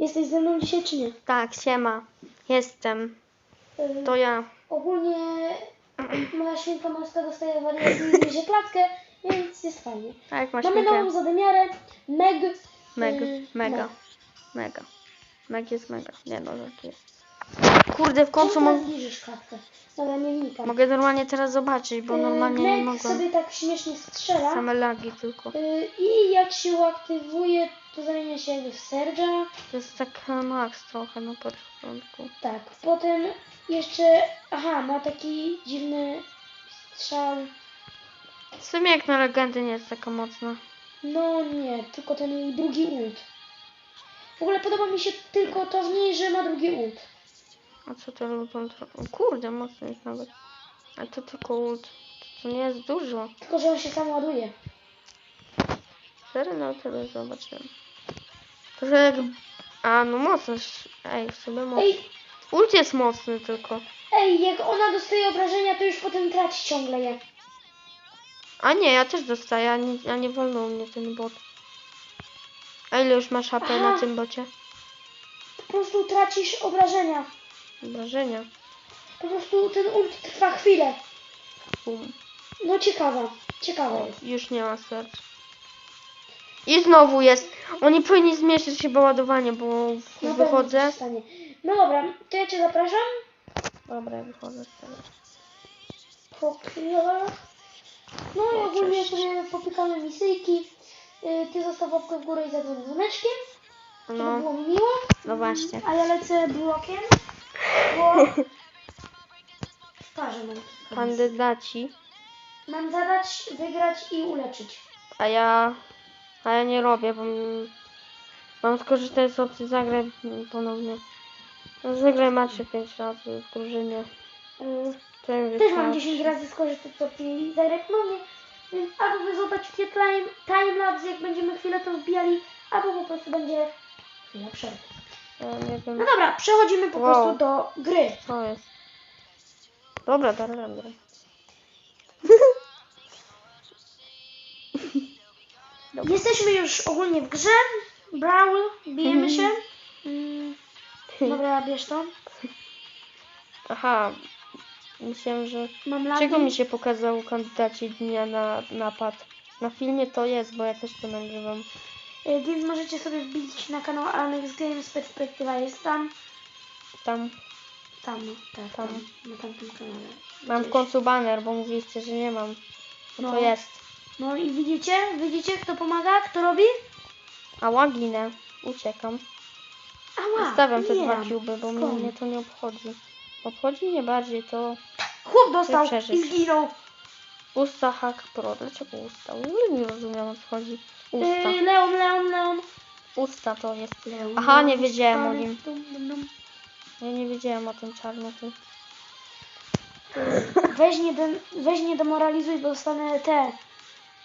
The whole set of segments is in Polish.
Jesteś ze mną dzisiaj czy nie? Tak, siema. Jestem. To ja. Ogólnie moja świnka morska dostaje wariację i gryzie klatkę, więc jest fajnie. Tak, masz Mamy nową mega. zadymiarę, Meg. Mega, y, mega. Meg. Mega. Meg jest mega. Nie no, żartuję. jest. Kurde, w końcu Czemu teraz zbliżysz klatkę? Dobra, nie wnikam. mogę normalnie teraz zobaczyć, bo normalnie nie Meg mogłam. sobie tak śmiesznie strzela Same lagi tylko. y, i jak się uaktywuje, to zamienia się jakby w Serge'a. To jest tak max trochę na początku. Tak, potem jeszcze, aha, ma taki dziwny strzał. W sumie jak na legendy nie jest taka mocna. No nie, tylko ten jej drugi ult. W ogóle podoba mi się tylko to w niej, że ma drugi ult. A co to O kurde, mocno jest nawet. Ale to tylko ult. To, to nie jest dużo. Tylko, że on się sam ładuje. Serio? No tyle zobaczyłem. Że jak... A, no mocno. Ej, w sumie mocno. Ej, Ult jest mocny tylko. ej, jak ona dostaje obrażenia, to już potem traci ciągle je. A nie, ja też dostaję, a nie, a nie wolno mnie ten bot. A ile już masz HP Aha. na tym bocie? Po prostu tracisz obrażenia. Obrażenia. Po prostu ten ult trwa chwilę. Bum. No ciekawa, ciekawa. Już nie ma serc. I znowu jest. Oni powinni zmniejszyć chyba ładowanie, bo pewno wychodzę. No dobra, to ja Cię zapraszam. Dobra, ja wychodzę z tego. No i ogólnie sobie popykamy misyjki. Y, Ty zostaw łapkę w górę i zadzwoń dzwoneczkiem. No, było mi miło. no właśnie. A ja lecę blokiem, bo... Starzę mam. Kandydaci. Mam zadać, wygrać i uleczyć. A ja. A ja nie robię, bo. Mam skorzystać z opcji zagraj ponownie. No, Zagraj macie 5 razy w drużynie. To już Też mam wystarczy. 10 razy skorzystać z opcji zagrać ponownie. Więc albo wy zobaczycie time, timelapse, jak będziemy chwilę to wbijali, albo po prostu będzie chwila przerwy. Ja. No dobra, przechodzimy po Wow. prostu do gry. Co jest? Dobra, dobra, dobra. Dobra. Jesteśmy już ogólnie w grze. Brawl, bijemy się. Mm, Dobra, bierz to. Aha. Myślałem, że. Mam lagi. Czego mi się pokazał kandydaci dnia na napad? Na filmie to jest, bo ja też to nagrywam. Y, Więc możecie sobie wbić na kanał Alex Games Perspektywa jest tam. Tam Tam, tak, Tam. tam. Na tamtym kanale. mam w końcu baner, bo mówiliście, że nie mam. No. to jest? No i widzicie? Widzicie kto pomaga? Kto robi? A łaginę. Uciekam. Ała, Zostawiam te dwa cuby, bo Skąd? mnie to nie obchodzi. Obchodzi mnie bardziej to Chłop dostał przeżyć. i zginął. usta hack pro. Dlaczego usta? W ogóle nie rozumiem o co chodzi. Usta. Yy, Leon, Leon, Leon. Usta to jest. Leon Aha, nie wiedziałem o nim. dum, dum, dum. Ja nie wiedziałem o tym czarnochu. Yy, Weź nie, weź nie demoralizuj, bo dostanę te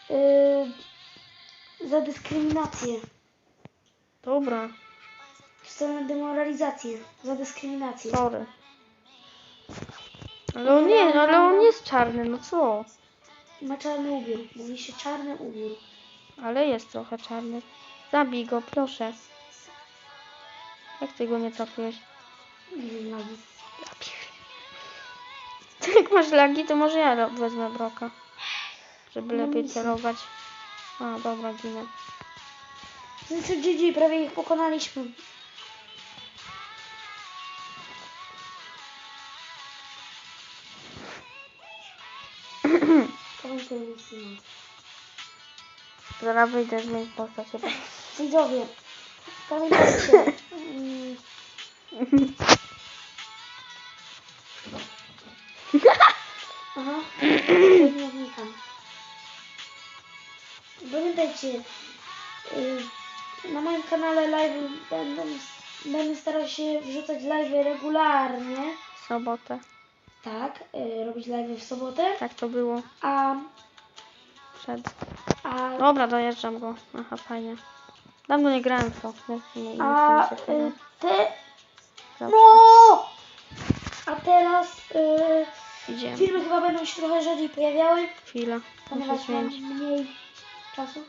yy, za dyskryminację. Dobra, Dostanę demoralizację za dyskryminację. sorry. Ale on nie, ale on jest czarny, no co? Ma czarny ubiór. Mówi się czarny ubiór. Ale jest trochę czarny. Zabij go, proszę. Jak ty go nie trafiłeś? Nie wiem, lagi. Jak masz lagi, to może ja wezmę broka. Żeby No lepiej celować. A, dobra, ginę. Znaczy GG, prawie ich pokonaliśmy. Zaraz wyjdę zmienić postać. chyba. Widzowie, pamiętajcie. mm, Aha, nie wnikam. Pamiętajcie, y, na moim kanale live będą, będę starał się wrzucać live regularnie. W sobotę. Tak, y, robić live w sobotę, Tak to było a, przed. a, Dobra, dojeżdżam go. Aha, fajnie. Dawno nie grałem w to. Nie, nie, nie a y, te, no! A teraz y, Idziemy. filmy chyba będą się trochę rzadziej pojawiały, Chwila. Ponieważ mam mniej czasu.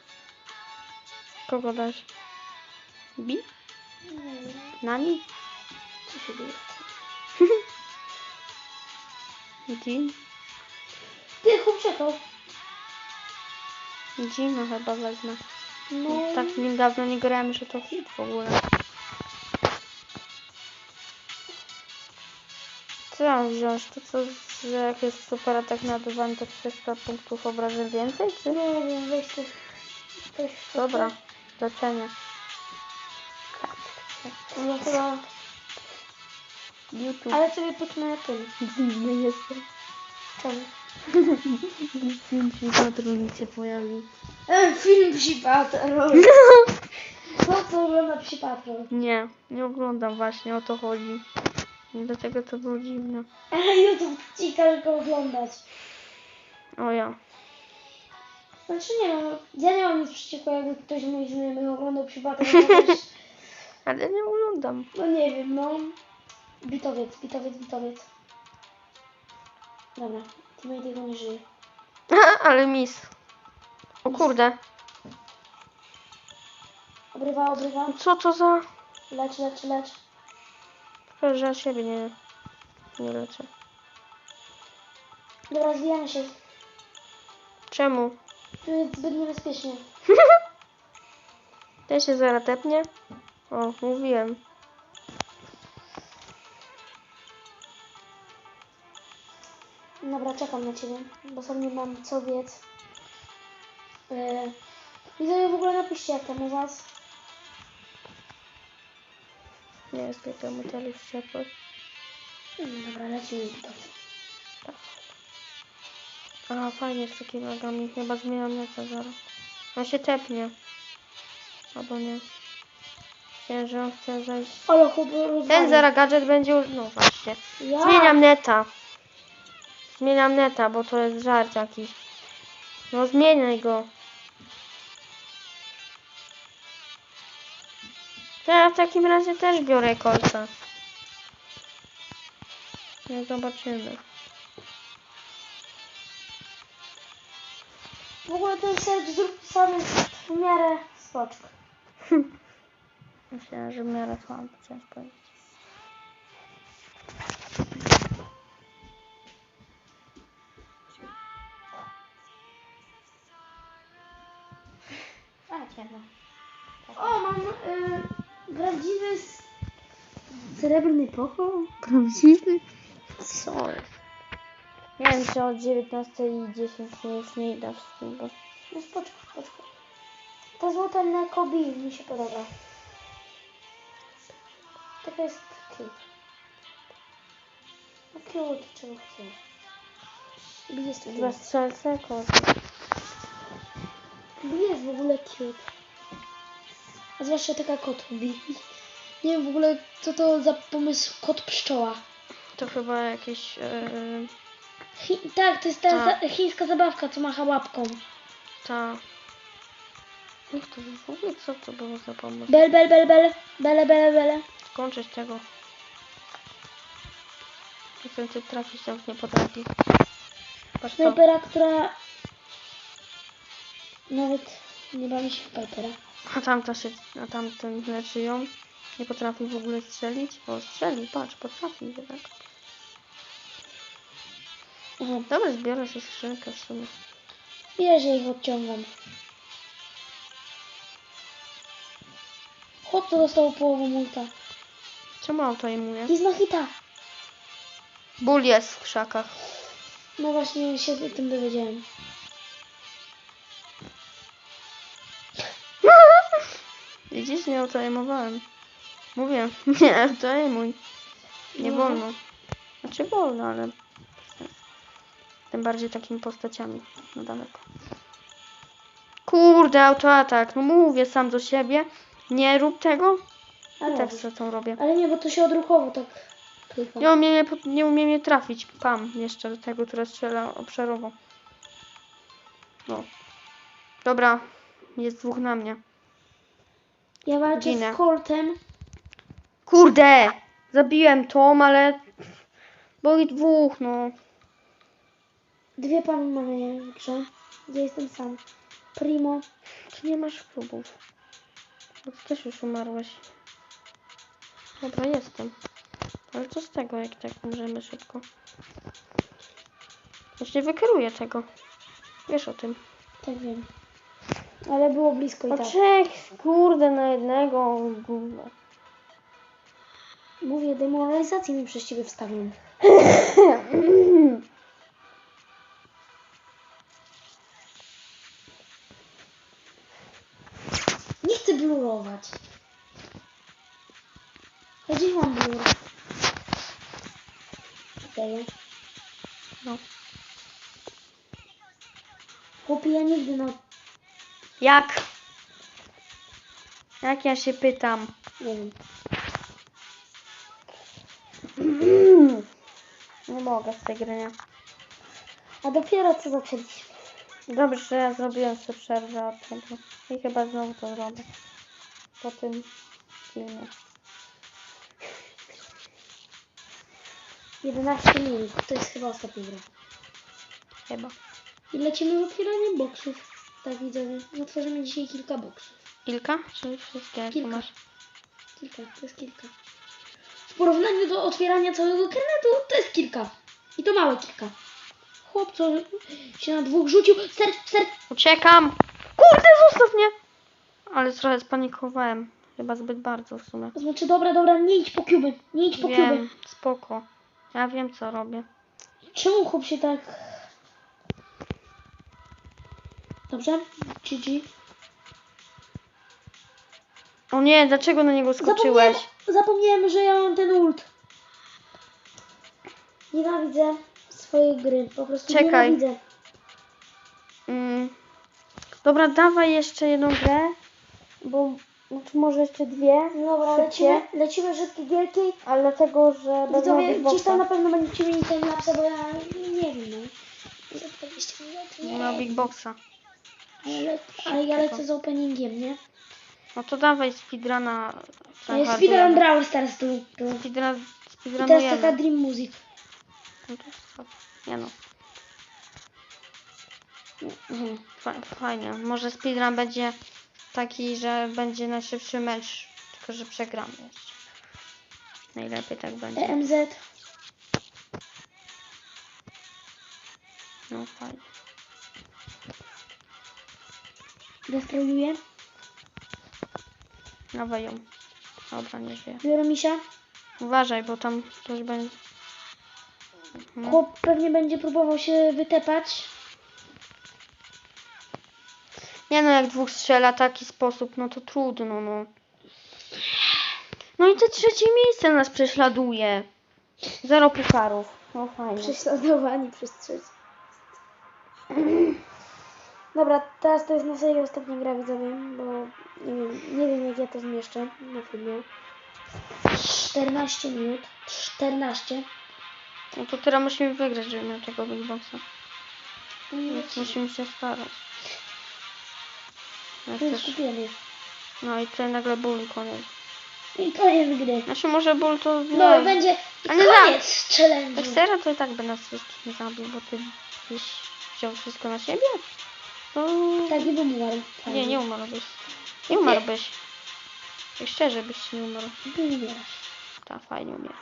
Kogo dasz? Bi? Nani? Co się dzieje? Jean? Ty, chłop czekał. Jeana chyba wezmę. No, Tak z nim dawno nie grałem, że to hit w ogóle. Co mam wziąć? To co, że jak jest super atak naładowany, to 300 punktów obrażeń więcej, czy? nie wiem, weź tu. Coś Dobra, leczenie. No chyba... YouTube. Ale sobie pocznę na tym. Dziwny jestem. Czemu? Film patron się pojawił. E, film Psi Patrol. Co co ogląda Psi Patrol? Nie, nie oglądam właśnie, o to chodzi. Dlatego to było dziwne. YouTube ci go oglądać. O ja. Znaczy nie wiem, ja nie mam nic przeciwko, jakby ktoś z moich znajomych oglądał też- Ale nie oglądam. No nie wiem, no. Bitowiec, bitowiec, bitowiec. Dobra, teammate jego nie żyje. Ale mis. O kurde. Obrywa, obrywa. Co to za... Lecz, lecz, lecz. Szkoda, że ja siebie nie, nie leczę. Dobra, zbijamy się. Czemu? Tu jest zbyt niebezpiecznie. Ten się zaraz tepnie? O, mówiłem. Dobra, czekam na ciebie, bo sam nie mam co biec. Yy, Widzowie w ogóle napiszcie jak tam u was. Nie jest tylko metali w ciepły. Mm, Dobra, lecimy bitowiec. A, fajnie z takimi nogami. Chyba zmieniam nieco zaraz. On się tepnie. Albo nie. Myślałem, że on chce zejść. Ale. Ten zaraz gadżet będzie już... No właśnie. Ja. Zmieniam neta. Zmieniam neta, bo to jest żart jakiś. No zmieniaj go. Ja w takim razie też biorę kolca. No zobaczymy. W ogóle ten serc zrób sam jest w miarę spoczko. Myślałem, że w miarę słabo, chciałem powiedzieć. A, ciemno. Srebrny pochół. Prawdziwy? Co jest? Nie wiem, czy od 19.10 nie już nie dasz z tym, bo... No spoczko, spoczko. Ta złota na Kobi mi się podoba. Taka jest cute. No cute, czego chcesz. Jest Dwa cute. strzelce, kozy. Bi jest w ogóle cute. A zwłaszcza taka kot Bi. Nie wiem w ogóle co to za pomysł kot pszczoła. To chyba jakieś... Yy, Chi tak, to jest ta Tak. za chińska zabawka, co macha łapką. ta... Jak to w ogóle, co to było za pomysł? Bel, bel, bel, bel, bele, bele, bele. Skończyć tego. Chcę cię trafić, tak nie potrafi. Snajpera, która nawet nie bawi się w Pipera. A tamta się, a tamten leczy ją. Nie potrafi w ogóle strzelić. O, strzeli, patrz, potrafi jednak. Aha, Dobra, zbiorę sobie skrzynkę w sumie. wiesz, że ich odciągam. Chłop to dostał połowę multa. Czemu auto imuje? Jest na hita. Ból jest w krzakach. No właśnie się o tym dowiedziałem. Widzisz, nie autoimowałem. Mówię, nie autoimuj. Nie No. wolno. Znaczy wolno, ale... Tym bardziej takimi postaciami na daleko. Kurde, autoatak. No mówię sam do siebie. Nie rób tego. Tak co tą robię. ale nie, bo to się odruchowo tak klika. Nie umiem, je, po- nie umiem je trafić. Pam, jeszcze do tego, które strzela obszarowo. No. Dobra, jest dwóch na mnie. Ja walczę Ginę. z Coltem. Kurde! Zabiłem Tom, ale... Bo i dwóch, no. Dwie pany mamy w grze. Gdzie jestem sam. Primo. Czy nie masz klubów? Bo ty też już umarłeś. Dobra, jestem. Ale co z tego, jak tak umrzemy szybko? Już nie wykieruję tego. Wiesz o tym. Tak wiem. Ale było blisko i O tak. trzech, kurde, na jednego. Gówno. Mówię, demoralizację mi przez ciebie. Nie chcę blurować. Gdzie mam blur? Daję. No. Chłopie, ja nigdy no... Jak? Jak ja się pytam? Nie wiem. Mogę z tej gry, nie. A dopiero co zaczęliśmy. Dobrze, że ja zrobiłem sobie przerwę od tego. I chyba znowu to zrobię. Po tym filmie. 11 minut. To jest chyba ostatnia gra. Chyba. I lecimy w otwieranie boksów. Tak widzowie. Otworzymy dzisiaj kilka boksów. Kilka? Czy wszystkie? Kilka. masz? Kilka, to jest kilka. W porównaniu do otwierania całego karnetu, to jest kilka. I to małe kilka. Chłop, co się na dwóch rzucił. Ser, ser. Uciekam! Kurde, zostaw mnie! Ale trochę spanikowałem. Chyba zbyt bardzo w sumie. Znaczy, dobra, dobra, nie idź po kuby. Nie idź po kuby. Wiem, spoko. Ja wiem co robię. Czemu chłop się tak... Dobrze? GG. O nie, dlaczego na niego skoczyłeś? Zapomniałem, zapomniałem, że ja mam ten ult. Nienawidzę swojej gry. Po prostu Czekaj. nienawidzę. Mm. Dobra, dawaj jeszcze jedną grę. Bo znaczy może jeszcze dwie. No dobra, Szybkie. lecimy, lecimy szybkie gierki. Ale dlatego, że Widzowie, gdzieś tam na pewno będziecie mieli timelapse, bo ja nie wiem, no. Za 20 minut, nie. Miał Big Boxa. Ale, le- ale ja lecę z openingiem, nie? No to dawaj speedruna. Jest speedrun Brawl Stars tu. tu. Speedrun, I teraz taka. Dream Music. No to? Nie no. Mhm. Fa- Fajnie. Może speedrun będzie taki, że będzie najszybszy mecz, tylko że przegramy jeszcze. Najlepiej tak będzie. EMZ. No fajnie. Destroyuję. Dawaj ją. Dobra, nie żyje. Biorę misia. Uważaj, bo tam ktoś będzie... Mhm. Chłop pewnie będzie próbował się wytepać. Nie no, jak dwóch strzela w taki sposób, no to trudno, no. No i te trzecie miejsce nas prześladuje. Zero pukarów. No fajnie. Prześladowani przez trzeci. Dobra, teraz to jest na serio ostatnia gra widzowie, bo nie wiem, nie ja to zmieszczę na filmie. 14 minut. 14. No to teraz musimy wygrać, żeby miał tego Big Boxa. Więc musimy się starać. Jak też... No i tutaj nagle ból koniec. I koniec gry. Znaczy może ból to... No i będzie i A nie koniec Tak serio to i tak by nas wszystkich nie zabił, bo ty byś wziął wszystko na siebie? No... Tak i bym umarł. Nie, nie umarłbyś. Nie umarłbyś. Tak szczerze byś nie umarł. Umierasz. Ta fajnie umiera.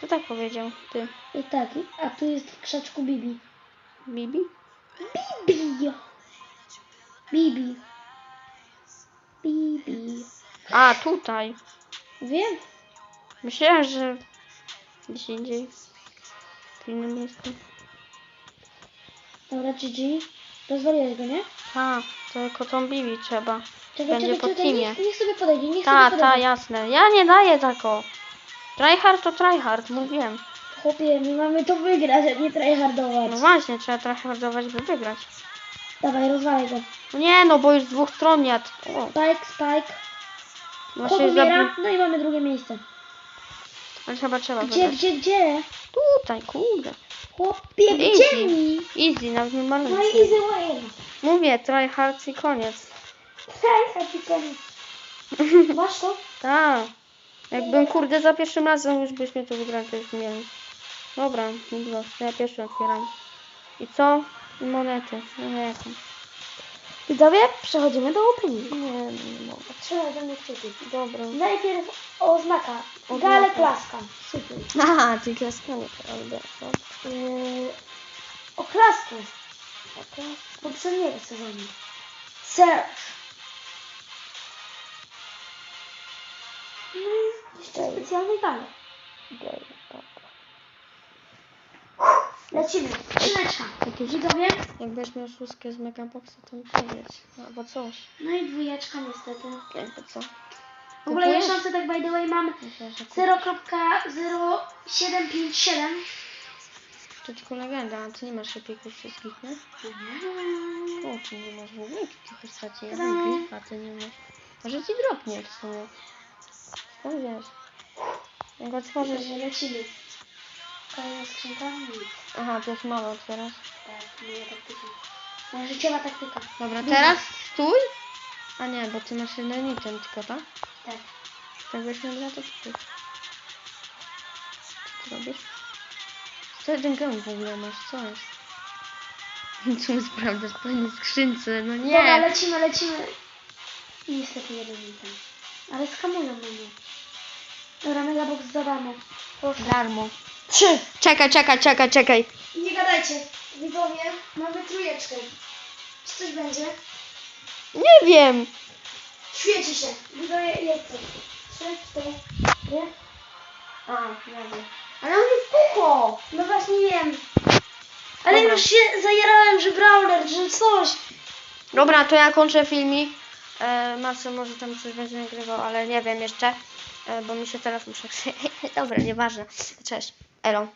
To tak powiedział. Ty. I tak, a tu jest w krzaczku Bibi. Bibi? Bibi. Bibi. Bibi. A, tutaj. Wiem. Myślałem, że gdzieś indziej. W innym miejscu. Dobra, GG. Rozwaliłeś go, nie? A, tylko tą Bibi trzeba. Czekaj, Będzie czekaj, po czekaj, teamie. niech, niech sobie podejdzie, niech Ta, sobie ta, podejdzie. jasne. Ja nie daję tako. Tryhard to tryhard, mówiłem. Chłopie, my mamy to wygrać, a nie tryhardować. No właśnie, trzeba tryhardować, by wygrać. Dawaj, rozwalaj go. No nie, no bo już z dwóch stron jadł. O, Spike, Spike. Chłop się zabił. umiera, no i mamy drugie miejsce. Ale chyba trzeba Gdzie, gdzie, gdzie? Tutaj, kurde. Chłopie, Easy. gdzie mi? Easy, nawet nie No i maluję. easy way. Mówię, tryhard i koniec. Tryhard i koniec. Masz to? Tak. Jakbym kurde za pierwszym razem już byśmy to wygrali, to już mieli. Dobra, dobra, to ja pierwszy otwieram. I co? I monety. No nie jaką. Widzowie, przechodzimy do openingu. Nie, nie mogę. Ze mnie kciuki. Dobra. Najpierw oznaka. Oznaka. Gale klaska. Super. Aha, ty klaskanie, prawda. Yy, oklasku. Z poprzedniego sezonu. Search. No i jeszcze specjalny gale. Lecimy. Skrzyneczka. Jakieś, Widzowie. jak będziesz miał szóstkę z Megaboxa, to mi powiedz. Albo coś. No i dwójeczka niestety. Jakby co. W ogóle Kupujesz? miesiące tak by the way mam Myślę, że kup- 0.0757. To tylko legenda, a ty nie masz epików wszystkich, nie? O, ty nie masz w ogóle takich postaci. Ja mam No. grifa, ty nie masz. Może ci dropnie w sumie. Skąd wiesz? Jak otworzysz... Nie lecimy. Kolejna skrzynka? Nic. Aha, to jest mało otwierasz. Tak, moja taktyka. Moja życiowa taktyka. Dobra, teraz stój. A nie, bo ty masz jeden item tylko, tak? Tak. Tak byś miał to stój. Co ty robisz? Co ten gąb w ogóle masz? Co jest? Co sprawdzasz jednej skrzynce? No nie! Dobra, lecimy, lecimy. I niestety jeden item. Ale skamują mnie. Dobra, megabox zadamy. Proszę. Darmo. Trzy. Czekaj, czekaj, czekaj, czekaj. Nie gadajcie. Widzowie, mamy trójeczkę. Czy coś będzie? Nie wiem. Świeci się. Widzowie, jest coś. Trzy, cztery, dwie. A, nie wiem. Ale on jest kucho. No właśnie wiem. Ale Dobra. już się zajarałem, że brawler, że coś. Dobra, to ja kończę filmik. E, Marcel może tam coś będzie nagrywał, ale nie wiem jeszcze, bo mi się teraz muszę... Dobra, nieważne. Cześć. Elo.